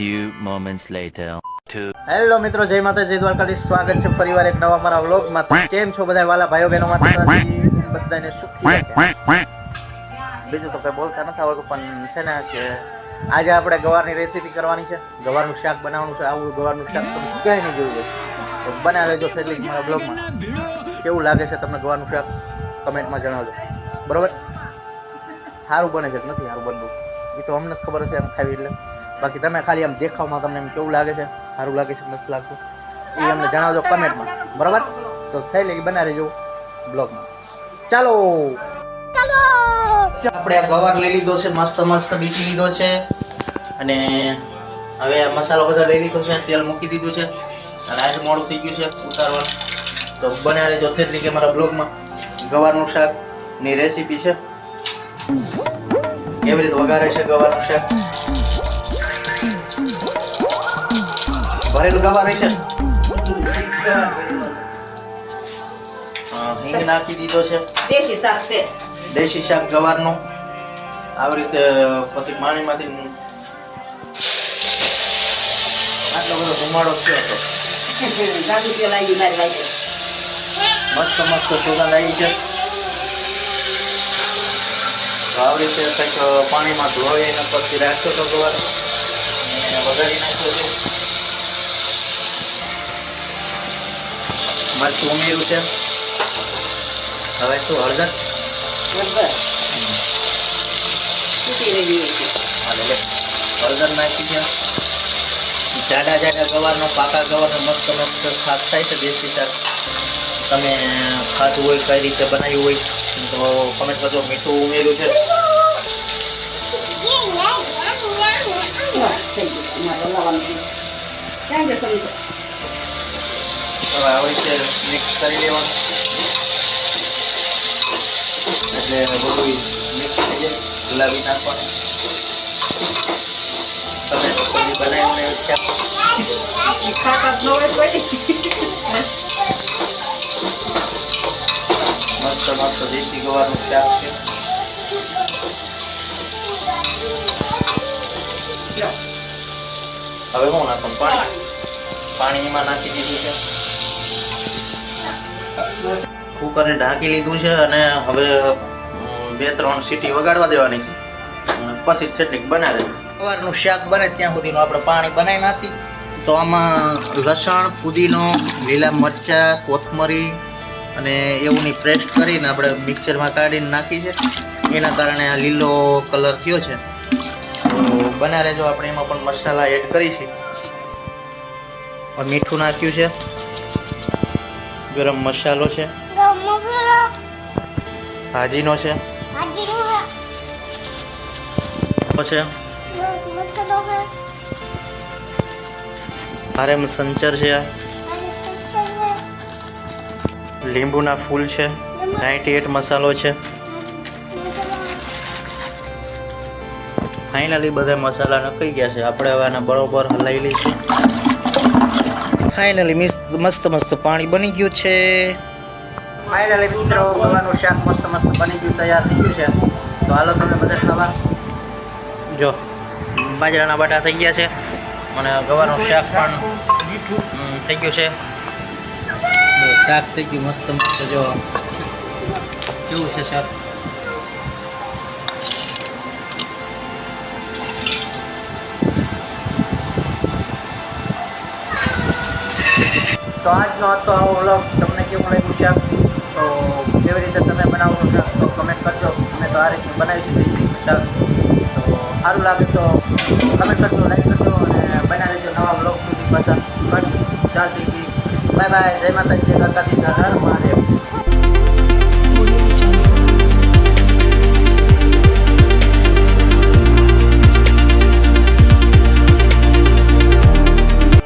few moments later. Hello મિત્રો. જય માતા જય દ્વારકાધીશ. સ્વાગત છે ફરીવાર એક નવા મારા વ્લોગમાં કેમ છો બધા વાલા ભાઈઓ, બહેનો, માતાજી? બધાને સુખી બીજું તો કઈ બોલતા નથી આવડતું, પણ છે ને કે આજે આપણે ગવારની રેસીપી કરવાની છે. ગવારનું શાક બનાવવાનું છે. આવું ગવારનું શાક તમે ક્યાંય નહીં જોયું તો બનાવે લેજો ફેરલી મારા બ્લોગમાં કેવું લાગે છે તમને ગવારનું શાક? કમેન્ટમાં જણાવજો. બરોબર? સારું બને છે નથી? સારું બનવું એ તો અમને જ ખબર હશે એમ ખાવી એટલે. બાકી તમે ખાલી આમ દેખાવમાં તમને એમ કેવું લાગે છે? સારું લાગે છે નથી લાગતું? એ અમને જણાવજો કમેન્ટમાં બરાબર? તો થઈ લે બનાવી જવું બ્લોગમાં. ચાલો! આપણે આ ગવાર લઈ લીધો છે મસ્ત મસ્ત બીટી લીધો છે. અને હવે આ મસાલો બધો લઈ લીધો છે તેલ મૂકી દીધું છે. અને આજે મોડું થઈ ગયું છે ઉતારવાનું. તો બના રહેજો થઈ કે મારા બ્લોગમાં. ગવારનું શાકની રેસીપી છે. કેવી રીતે વઘારે છે ગવારનું શાક? ભરેલું ગવાર છે. હિંગ નાખી દીધો છે. દેશી શાક છે. દેશી શાક ગવારનું. આવી રીતે પછી પાણીમાંથી આટલો બધો ધુમાડો થયો હતો. મસ્ત મસ્ત સોગા લાગી છે. તો આવી રીતે કંઈક પાણીમાં ધોઈને પછી રાખ્યો તો ગવાર. વગાડી નાખ્યો છે. મરચું ઉમેર્યું છે? હવે શું હળદર. હળદર. નાખી છે જાડા જાડા ગવારનો પાકા ગવારનો મસ્ત મસ્ત શાક થાય છે દેશી શાક તમે ખાધું હોય કઈ રીતે બનાવ્યું હોય તો કમેન્ટ કરજો મીઠું ઉમેર્યું છે. ક્યાં સમીસા? હવે આવી રીતે મિક્સ કરી લેવાનું. એટલે બધું મિક્સ થઈ જાય. ગુલાબી નાખવાનું. તમે કોઈ બનાવીને. મસ્ત મસ્ત દેશી ગોવાનું ચાપ છે. હવે હું નાખું પાણી. પાણીમાં નાખી દીધું છે. કુકરને ઢાંકી લીધું છે અને હવે બે ત્રણ સીટી વગાડવા દેવાની છે. પછી ચટણી બનાવે સવારનું શાક બને ત્યાં સુધીનું આપણે પાણી બનાવી નાખી. તો આમાં લસણ, પુદીનો, લીલા મરચાં, કોથમરી અને એવુંની પેસ્ટ કરીને આપણે મિક્સરમાં કાઢીને નાખી છે. એના કારણે આ લીલો કલર થયો છે. તો બના રહેજો, આપણે એમાં પણ મસાલા એડ કરી છે. મીઠું નાખ્યું છે. ગરમ મસાલો છે. ભાજીનો છે? છે. હારેમ સંચર છે લીંબુના ફૂલ છે. નાઇન્ટી એટ મસાલો છે. ફાઇનલી બધા મસાલા નખાઈ ગયા છે. આપણે હવે આને બરોબર હલાવી લઈશું. ફાઇનલી મસ્ત મસ્ત પાણી બની ગયું છે. ફાઇનલી મિત્રો ગવાનું શાક મસ્ત મસ્ત બની ગયું તૈયાર થઈ ગયું છે. તો હાલો તમે બધા ખાવા જો. બાજરાના બટા થઈ ગયા છે. અને ગવાનું શાક પણ થઈ ગયું છે. શાક થઈ ગયું મસ્ત મસ્ત જો. કેવું છે શાક? તો આજનો હતો આવો વ્લોગ તમને કેવું લાગ્યું કેવી રીતે તમે બનાવો છો, તો કમેન્ટ કરજો. અમે તો આ રીતે બનાવી દીધી શાક તો સારું લાગે તો કમેન્ટ કરજો લાઈક કરજો અને બનાવી દેજો નવા બ્લોગ સુધી પાછા. ચાલતી બાય બાય જય માતાજી. જય ગણપતિ હર